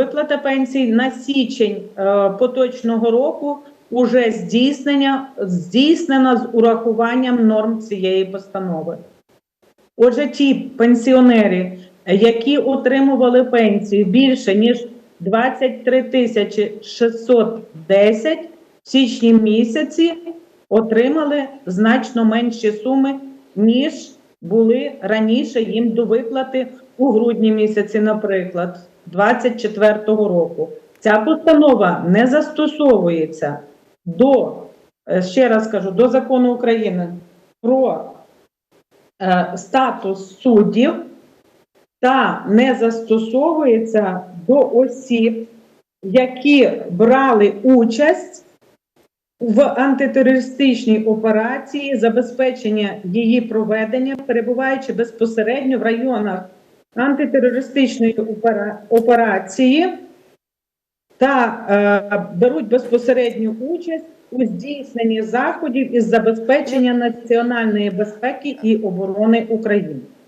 виплата пенсій на січень е, поточного року уже здійснення здійснена з урахуванням норм цієї постанови. Отже, ті пенсіонери, які отримували пенсію більше ніж 23 тисячі 610 в січні місяці, отримали значно менші суми, ніж були раніше їм до виплати у грудні місяці, наприклад, 24-го року. Ця постанова не застосовується до, е, ще раз кажу, до закону України про е, статус суддів та не застосовується до осіб, які брали участь в антитерористичній операції, забезпечення її проведення, перебуваючи безпосередньо в районах антитерористичної опера- операції та е, беруть безпосередню участь у здійсненні заходів із забезпечення національної безпеки і оборони України.